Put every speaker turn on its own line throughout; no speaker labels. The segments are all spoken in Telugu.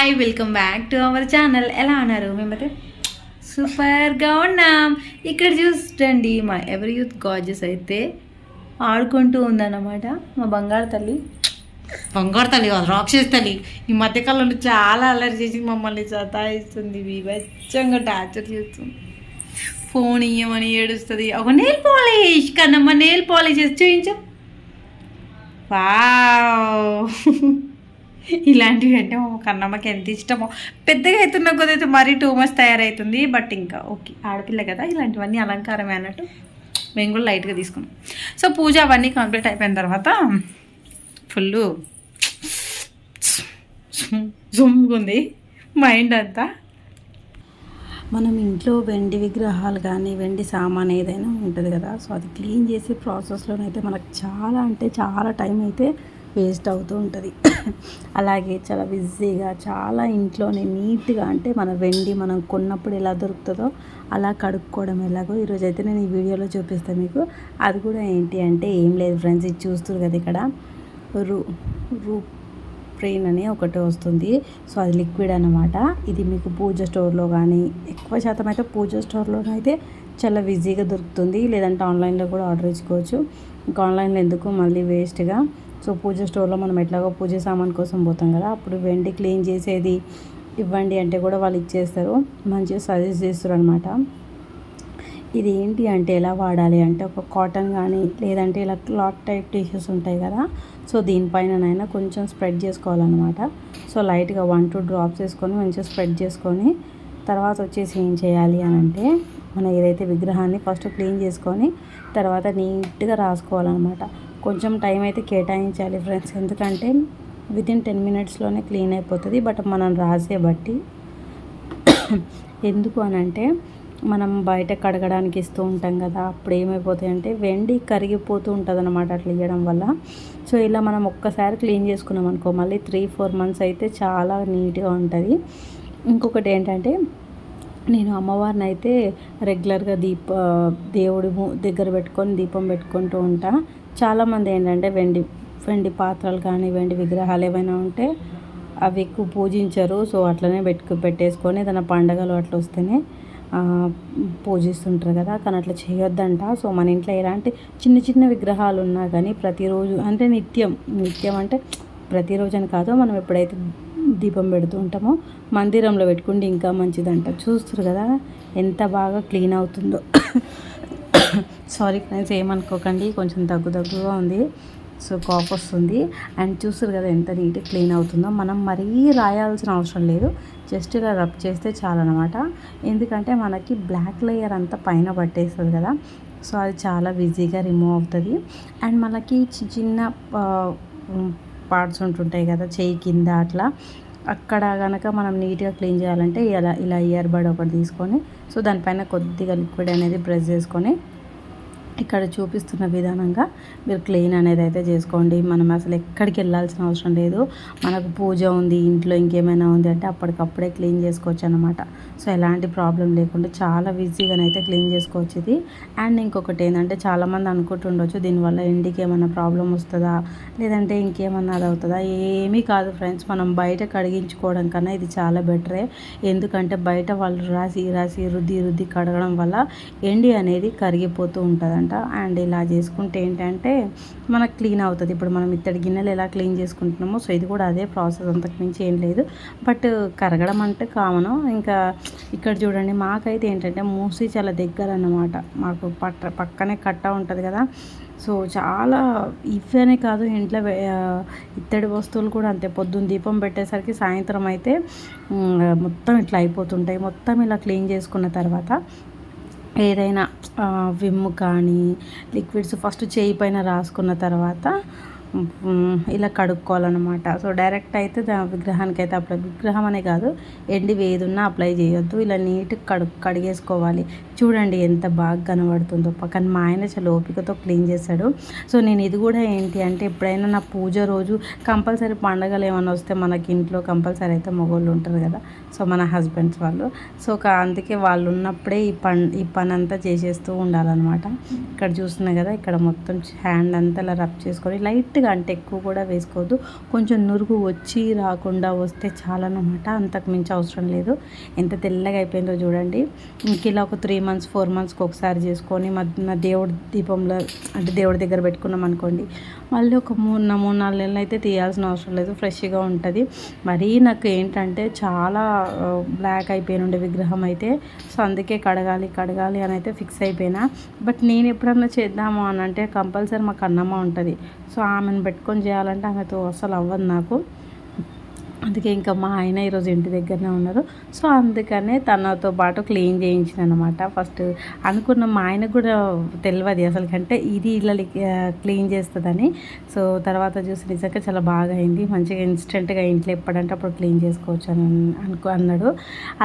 Hi welcome back to our channel ఎలా ఉన్నారు మేమైతే సూపర్గా ఉన్నాం. ఇక్కడ చూడండి మా ఎవరి యూత్ గాజెస్ అయితే ఆడుకుంటూ ఉందన్నమాట. మా బంగారు తల్లి. బంగారు తల్లి కాదు రాక్షస్ తల్లి. ఈ మధ్యకాలంలో చాలా అలర్ట్ చేసి మమ్మల్ని సతాయిస్తుంది. వివచ్చంగా టార్చర్ చేస్తుంది. ఫోన్ ఇయ్యమని ఏడుస్తుంది. ఒక nail polish Kannamma nail polish చేసి చూపించు వావ్ ఇలాంటివి అంటే మా కన్నమ్మకి ఎంత ఇష్టమో. పెద్దగా అవుతున్న కొద్దైతే మరీ టూ మచ్ తయారవుతుంది బట్ ఇంకా ఓకే ఆడపిల్ల కదా ఇలాంటివన్నీ అలంకారమే అన్నట్టు మేము కూడా లైట్గా తీసుకున్నాం. సో పూజ అవన్నీ కంప్లీట్ అయిపోయిన తర్వాత ఫుల్ ఉంది మైండ్ అంతా. మనం ఇంట్లో వెండి విగ్రహాలు కానీ వెండి సామాన్ ఏదైనా ఉంటుంది కదా సో అది క్లీన్ చేసే ప్రాసెస్లోనైతే మనకు చాలా అంటే చాలా టైం అయితే వేస్ట్ అవుతూ ఉంటుంది. అలాగే చాలా బిజీగా చాలా ఇంట్లోనే నీట్గా అంటే మన వెండి మనం కొన్నప్పుడు ఎలా దొరుకుతుందో అలా కడుక్కోవడం ఎలాగో ఈరోజు అయితే నేను ఈ వీడియోలో చూపిస్తాను మీకు. అది కూడా ఏంటి అంటే ఏం లేదు ఫ్రెండ్స్ ఇది చూస్తారు కదా ఇక్కడ. రూ రూ స్ప్రెయిన్ అని ఒకటి వస్తుంది. సో అది లిక్విడ్ అనమాట ఇది మీకు పూజ స్టోర్లో కానీ ఎక్కువ శాతం అయితే పూజ స్టోర్లో అయితే చాలా ఈజీగా దొరుకుతుంది. లేదంటే ఆన్లైన్లో కూడా ఆర్డర్ ఇచ్చుకోవచ్చు. ఇంకా ఆన్లైన్లో ఎందుకు మళ్ళీ వేస్ట్గా? సో పూజ స్టోర్లో మనం ఎట్లాగో పూజ సామాన్ కోసం పోతాం కదా అప్పుడు వెండి క్లీన్ చేసేది ఇవ్వండి అంటే కూడా వాళ్ళు ఇచ్చేస్తారు. మంచిగా సజెస్ట్ చేస్తారు అనమాట ఇది ఏంటి అంటే ఎలా వాడాలి అంటే ఒక కాటన్ కానీ లేదంటే ఇలా క్లాత్ టైప్ టిష్యూస్ ఉంటాయి కదా సో దీనిపైననైనా కొంచెం స్ప్రెడ్ చేసుకోవాలన్నమాట. సో లైట్గా వన్ టూ డ్రాప్స్ వేసుకొని మంచిగా స్ప్రెడ్ చేసుకొని తర్వాత వచ్చేసి ఏం చేయాలి అని అంటే మనం ఏదైతే విగ్రహాన్ని ఫస్ట్ క్లీన్ చేసుకొని తర్వాత నీట్గా రాసుకోవాలన్నమాట. కొంచెం టైం అయితే కేటాయించాలి ఫ్రెండ్స్. ఎందుకంటే వితిన్ టెన్ మినిట్స్లోనే క్లీన్ అయిపోతుంది. బట్ మనం రాసే బట్టి ఎందుకు అని అంటే మనం బయట కడగడానికి ఇస్తూ ఉంటాం కదా అప్పుడు ఏమైపోతాయి అంటే వెండి కరిగిపోతూ ఉంటుంది అనమాట అట్లా ఇవ్వడం వల్ల. సో ఇలా మనం ఒక్కసారి క్లీన్ చేసుకున్నాం అనుకో మళ్ళీ త్రీ ఫోర్ మంత్స్ అయితే చాలా నీట్గా ఉంటుంది. ఇంకొకటి ఏంటంటే నేను అమ్మవారిని అయితే రెగ్యులర్గా దీప దేవుడి దగ్గర పెట్టుకొని దీపం పెట్టుకుంటూ ఉంటా. చాలామంది ఏంటంటే వెండి వెండి పాత్రలు కానీ వెండి విగ్రహాలు ఏమైనా ఉంటే అవి ఎక్కువ పూజించరు. సో అట్లనే పెట్టుకు పెట్టేసుకొని ఏదైనా పండగలు అట్లా వస్తేనే పూజిస్తుంటారు కదా. కానీ అట్లా చేయొద్దంట. సో మన ఇంట్లో ఎలాంటి చిన్న చిన్న విగ్రహాలు ఉన్నా కానీ ప్రతిరోజు అంటే నిత్యం నిత్యం అంటే ప్రతిరోజు అని కాదు. మనం ఎప్పుడైతే దీపం పెడుతూ ఉంటామో మందిరంలో పెట్టుకుంటే ఇంకా మంచిదంట. చూస్తారు కదా ఎంత బాగా క్లీన్ అవుతుందో. సారీ ఫ్రెండ్స్ ఏమనుకోకండి కొంచెం దగ్గు దగ్గుగా ఉంది. సో కాఫ్ వస్తుంది. అండ్ చూస్తారు కదా ఎంత నీట్గా క్లీన్ అవుతుందో. మనం మరీ రాయాల్సిన అవసరం లేదు. జస్ట్ ఇలా రబ్ చేస్తే చాలన్నమాట. ఎందుకంటే మనకి బ్లాక్ లేయర్ అంతా పైన పట్టేస్తుంది కదా. సో అది చాలా ఈజీగా రిమూవ్ అవుతుంది. అండ్ మనకి చిన్న చిన్న పార్ట్స్ ఉంటుంటాయి కదా చేయి కింద అట్లా. అక్కడ కనుక మనం నీట్గా క్లీన్ చేయాలంటే ఇలా ఇలా ఇయర్ బడ్ ఒకటి తీసుకొని సో దానిపైన కొద్దిగా లిక్విడ్ అనేది బ్రష్ చేసుకొని ఇక్కడ చూపిస్తున్న విధానంగా మీరు క్లీన్ అనేది అయితే చేసుకోండి. మనం అసలు ఎక్కడికి వెళ్ళాల్సిన అవసరం లేదు. మనకు పూజ ఉంది ఇంట్లో ఇంకేమైనా ఉంది అంటే అప్పటికప్పుడే క్లీన్ చేసుకోవచ్చు అనమాట సో ఎలాంటి ప్రాబ్లం లేకుండా చాలా ఈజీగానైతే క్లీన్ చేసుకోవచ్చు ఇది. అండ్ ఇంకొకటి ఏంటంటే చాలామంది అనుకుంటుండొచ్చు దీనివల్ల ఇంటికి ఏమైనా ప్రాబ్లం వస్తుందా? లేదంటే ఇంకేమన్నా అది అవుతుందా? ఏమీ కాదు ఫ్రెండ్స్. మనం బయట కడిగించుకోవడం కన్నా ఇది చాలా బెటరే. ఎందుకంటే బయట వాళ్ళు రాసి రాసి రుద్ది రుద్ది కడగడం వల్ల ఎండి అనేది కరిగిపోతూ ఉంటుందంట. అనమాట అండ్ ఇలా చేసుకుంటే ఏంటంటే మనకు క్లీన్ అవుతుంది. ఇప్పుడు మనం ఇత్తడి గిన్నెలు ఎలా క్లీన్ చేసుకుంటున్నామో సో ఇది కూడా అదే ప్రాసెస్. అంతకు మించి ఏం లేదు. బట్ కరగడం అంటే కామను. ఇంకా ఇక్కడ చూడండి మాకైతే ఏంటంటే మూసి చాలా దగ్గర అన్నమాట మాకు పట్ట పక్కనే కట్ట ఉంటుంది కదా. సో చాలా ఇవనే కాదు ఇంట్లో ఇత్తడి వస్తువులు కూడా అంతే. పొద్దున్న దీపం పెట్టేసరికి సాయంత్రం అయితే మొత్తం ఇట్లా అయిపోతుంటాయి. మొత్తం ఇలా క్లీన్ చేసుకున్న తర్వాత ఏదైనా విమ్ కానీ లిక్విడ్స్ ఫస్ట్ చేయి పైన రాసుకున్న తర్వాత ఇలా కడుక్కోవాలన్నమాట. సో డైరెక్ట్ అయితే విగ్రహానికి అయితే అప్లై విగ్రహం అనే కాదు ఎండి వేదున్నా అప్లై చేయొద్దు. ఇలా నీట్గా కడు కడిగేసుకోవాలి. చూడండి ఎంత బాగా కనబడుతుందో. పక్కన మా ఆయన చాలా ఓపికతో క్లీన్ చేశాడు. సో నేను ఇది కూడా ఏంటి అంటే ఎప్పుడైనా నా పూజ రోజు కంపల్సరీ పండగలు ఏమైనా వస్తే మనకి ఇంట్లో కంపల్సరీ అయితే మగవాళ్ళు ఉంటారు కదా. సో మన హస్బెండ్స్ వాళ్ళు. సో అందుకే వాళ్ళు ఉన్నప్పుడే ఈ పన్ ఈ పని అంతా చేసేస్తూ ఉండాలన్నమాట. ఇక్కడ చూస్తున్నాయి కదా ఇక్కడ మొత్తం హ్యాండ్ అంతా ఇలా రబ్ చేసుకొని లైట్ లైట్గా అంటే ఎక్కువ కూడా వేసుకోవద్దు. కొంచెం నురుగు వచ్చి రాకుండా వస్తే చాలన్నమాట. అంతకు మించి అవసరం లేదు. ఎంత తెల్లగా అయిపోయిందో చూడండి. ఇంక ఇలా ఒక త్రీ మంత్స్ ఫోర్ మంత్స్కి ఒకసారి చేసుకొని మా దేవుడి దీపంలో అంటే దేవుడి దగ్గర పెట్టుకున్నాం అనుకోండి మళ్ళీ ఒక మూడు మూడు నాలుగు నెలలు అయితే తీయాల్సిన అవసరం లేదు. ఫ్రెష్గా ఉంటుంది. మరీ నాకు ఏంటంటే చాలా బ్లాక్ అయిపోయిన ఉండే విగ్రహం అయితే. సో అందుకే కడగాలి కడగాలి అని అయితే ఫిక్స్ అయిపోయినా. బట్ నేను ఎప్పుడన్నా చేద్దాము అని అంటే కంపల్సరీ మాకు అన్నమ్మ ఉంటుంది. సో ఆమెను పెట్టుకొని చేయాలంటే ఆమెతో అసలు అవ్వదు నాకు. అందుకే ఇంకా మా ఆయన ఈరోజు ఇంటి దగ్గరనే ఉన్నారు. సో అందుకనే తనతో పాటు క్లీన్ చేయించిన అనమాట ఫస్ట్ అనుకున్న మా ఆయనకు కూడా తెలియదు అసలు కంటే ఇది ఇలా క్లీన్ చేస్తుందని. సో తర్వాత చూసి నిజంగా చాలా బాగా అయింది. మంచిగా ఇన్స్టెంట్గా ఇంట్లో ఎప్పుడంటే అప్పుడు క్లీన్ చేసుకోవచ్చు అని అనుకో అన్నాడు.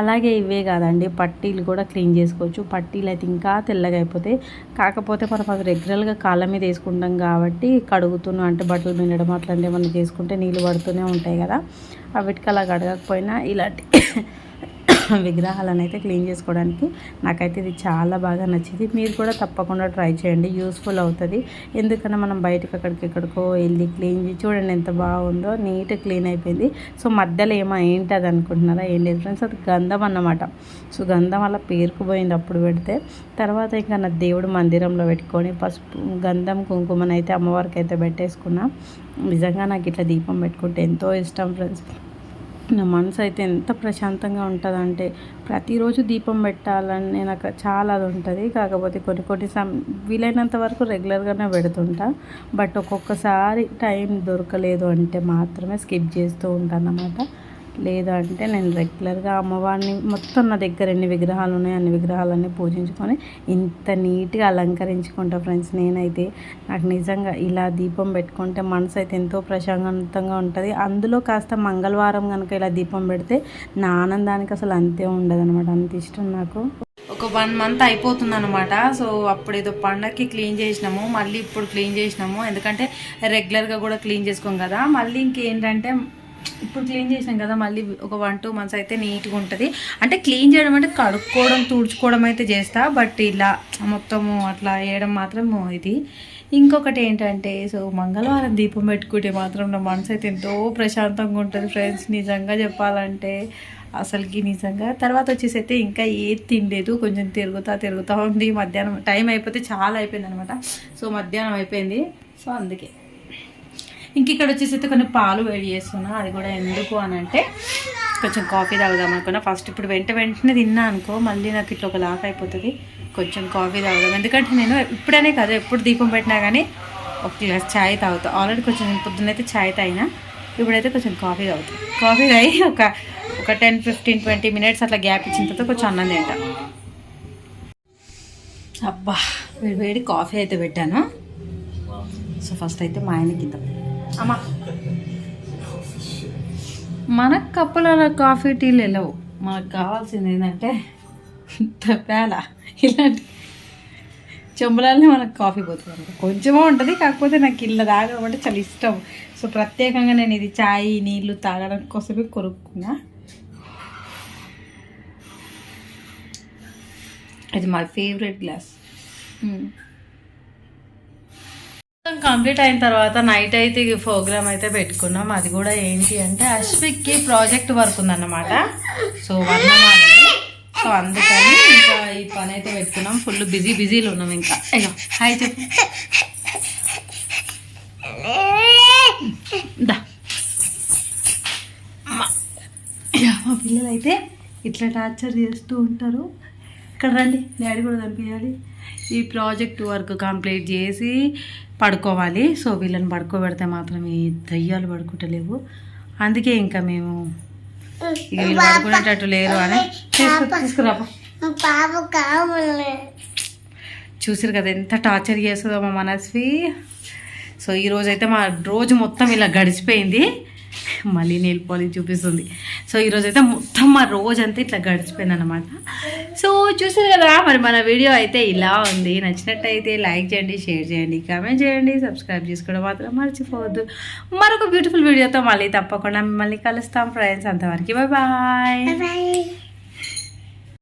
అలాగే ఇవే కాదండి పట్టీలు కూడా క్లీన్ చేసుకోవచ్చు. పట్టీలు అయితే ఇంకా తెల్లగా అయిపోతాయి కాకపోతే మనం అది రెగ్యులర్గా కాళ్ళ మీద వేసుకుంటాం కాబట్టి కడుగుతున్నాం అంటే బట్టలు మినడం అట్లాంటివి ఏమన్నా చేసుకుంటే నీళ్ళు పడుతూనే ఉంటాయి కదా. వాటికి అలా కడగకపోయినా ఇలాంటి విగ్రహాలను అయితే క్లీన్ చేసుకోవడానికి నాకైతే ఇది చాలా బాగా నచ్చింది. మీరు కూడా తప్పకుండా ట్రై చేయండి. యూస్ఫుల్ అవుతుంది. ఎందుకన్నా మనం బయటకు అక్కడికి ఎక్కడికో వెళ్ళి క్లీన్ చేసి చూడండి ఎంత బాగుందో. నీట్ క్లీన్ అయిపోయింది. సో మధ్యలో ఏమో ఏంటి అది అనుకుంటున్నారా? ఏం లేదు ఫ్రెండ్స్. అది గంధం అన్నమాట. సో గంధం అలా పేరుకుపోయింది అప్పుడు పెడితే. తర్వాత ఇంకా నా దేవుడు మందిరంలో పెట్టుకొని పసుపు గంధం కుంకుమనైతే అమ్మవారికి అయితే పెట్టేసుకున్నా. నిజంగా నాకు ఇట్లా దీపం పెట్టుకుంటే ఎంతో ఇష్టం ఫ్రెండ్స్. నా మనసు అయితే ఎంత ప్రశాంతంగా ఉంటుందంటే ప్రతిరోజు దీపం పెట్టాలని నాకు చాలా అది ఉంటుంది. కాకపోతే కొన్ని కొన్ని సమ్ వీలైనంత వరకు రెగ్యులర్గానే పెడుతుంటా. బట్ ఒక్కొక్కసారి టైం దొరకలేదు అంటే మాత్రమే స్కిప్ చేస్తూ ఉంటాను అన్నమాట లేదు అంటే నేను రెగ్యులర్గా అమ్మవారిని మొత్తం నా దగ్గర ఎన్ని విగ్రహాలు ఉన్నాయి అన్ని విగ్రహాలన్నీ పూజించుకొని ఇంత నీట్గా అలంకరించుకుంటా ఫ్రెండ్స్ నేనైతే. నాకు నిజంగా ఇలా దీపం పెట్టుకుంటే మనసు అయితే ఎంతో ప్రశాంతంగా ఉంటుంది. అందులో కాస్త మంగళవారం కనుక ఇలా దీపం పెడితే నా ఆనందానికి అసలు అంతే ఉండదనమాట అంత ఇష్టం నాకు. ఒక వన్ మంత్ అయిపోతుంది అనమాట సో అప్పుడు ఏదో పండగకి క్లీన్ చేసినాము. మళ్ళీ ఇప్పుడు క్లీన్ చేసినాము. ఎందుకంటే రెగ్యులర్గా కూడా క్లీన్ చేసుకోం కదా. మళ్ళీ ఇంకేంటంటే ఇప్పుడు క్లీన్ చేసినాం కదా మళ్ళీ ఒక వన్ టూ మంత్స్ అయితే నీట్గా ఉంటుంది. అంటే క్లీన్ చేయడం అంటే కడుక్కోవడం తుడుచుకోవడం అయితే చేస్తా బట్ ఇలా మొత్తము అట్లా వేయడం మాత్రం ఇది. ఇంకొకటి ఏంటంటే సో మంగళవారం దీపం పెట్టుకుంటే మాత్రం నా మనసు అయితే ఎంతో ప్రశాంతంగా ఉంటుంది ఫ్రెండ్స్ నిజంగా చెప్పాలంటే అసలుకి నిజంగా. తర్వాత వచ్చేసి అయితే ఇంకా ఏది తినలేదు కొంచెం తిరుగుతా తిరుగుతూ ఉంది. మధ్యాహ్నం టైం అయిపోతే చాలా అయిపోయింది అనమాట సో మధ్యాహ్నం అయిపోయింది. సో అందుకే. ఇంక ఇక్కడ వచ్చేసి అయితే కొన్ని పాలు వేడి చేస్తున్నా. అది కూడా ఎందుకు అని అంటే కొంచెం కాఫీ తాగుదాం అనుకున్నా. ఫస్ట్ ఇప్పుడు వెంట వెంటనే తిన్నా అనుకో మళ్ళీ నాకు ఇట్లా ఒక లాక్ అయిపోతుంది. కొంచెం కాఫీ తాగుదాం. ఎందుకంటే నేను ఇప్పుడనే కదా ఎప్పుడు దీపం పెట్టినా కానీ ఒక గ్లాస్ ఛాయ్ తాగుతా. ఆల్రెడీ కొంచెం పొద్దునైతే ఛాయ్ తాగినా. ఇప్పుడైతే కొంచెం కాఫీ తాగుతాం. కాఫీ తాగి ఒక ఒక టెన్ ఫిఫ్టీన్ ట్వంటీ మినిట్స్ అట్లా గ్యాప్ ఇచ్చిన తర్వాత కొంచెం అన్నం తింటా. అబ్బా వేడి వేడి కాఫీ అయితే పెట్టాను. సో ఫస్ట్ అయితే మా ఆయనకి ఇద్దాం. అమ్మా. మనకు కప్పులలో కాఫీ టీలు వెళ్ళవు మనకు కావాల్సింది ఏంటంటే పేల ఇలాంటి చెంబులనే మనకు కాఫీ పోతుంది కొంచెమే ఉంటుంది కాకపోతే నాకు ఇళ్ళ తాగడం అంటే చాలా ఇష్టం. సో ప్రత్యేకంగా నేను ఇది చాయ్ నీళ్ళు తాగడం కోసమే కొనుక్కున్నా. ఇది మా ఫేవరెట్ గ్లాస్. కంప్లీట్ అయిన తర్వాత నైట్ అయితే ఈ ప్రోగ్రామ్ అయితే పెట్టుకున్నాం. అది కూడా ఏంటి అంటే అశ్విక్కి ప్రాజెక్ట్ వర్క్ ఉందన్నమాట. సో వర్ణమాలని సో అందుకని ఇంకా ఈ పని అయితే పెట్టుకున్నాం. ఫుల్ బిజీ బిజీలో ఉన్నాం ఇంకా. అయ్యో హాయ్ చెప్పు. మా పిల్లలు అయితే ఇట్లా టార్చర్ చేస్తూ ఉంటారు. ఇక్కడ రండి డాడీ కూడా కనిపించాలి. ఈ ప్రాజెక్ట్ వర్క్ కంప్లీట్ చేసి పడుకోవాలి. సో వీళ్ళని పడుకోబెడితే మాత్రం ఈ దయ్యాలు పడుకుంటలేవు. అందుకే ఇంకా మేము వీళ్ళు పడుకునేటట్టు లేరు అని. తీసుకు తీసుకురాపా.
బాబు కావాలి.
చూసారు కదా ఎంత టార్చర్ చేస్తుందో మా మనస్వి. సో ఈ రోజు అయితే మా రోజు మొత్తం ఇలా గడిచిపోయింది. మళ్ళీ నెయిల్ పాలిష్ చూపిస్తుంది. సో ఈరోజు అయితే మొత్తం మా రోజంతా ఇట్లా గడిచిపోయింది అనమాట సో చూసారు కదా మరి మన వీడియో అయితే ఇలా ఉంది. నచ్చినట్టయితే లైక్ చేయండి షేర్ చేయండి కామెంట్ చేయండి సబ్స్క్రైబ్ చేసుకోవడం మాత్రం మర్చిపోవద్దు. మరొక బ్యూటిఫుల్ వీడియోతో మళ్ళీ తప్పకుండా మిమ్మల్ని కలుస్తాం ఫ్రెండ్స్. అంతవరకు బాయ్
బాయ్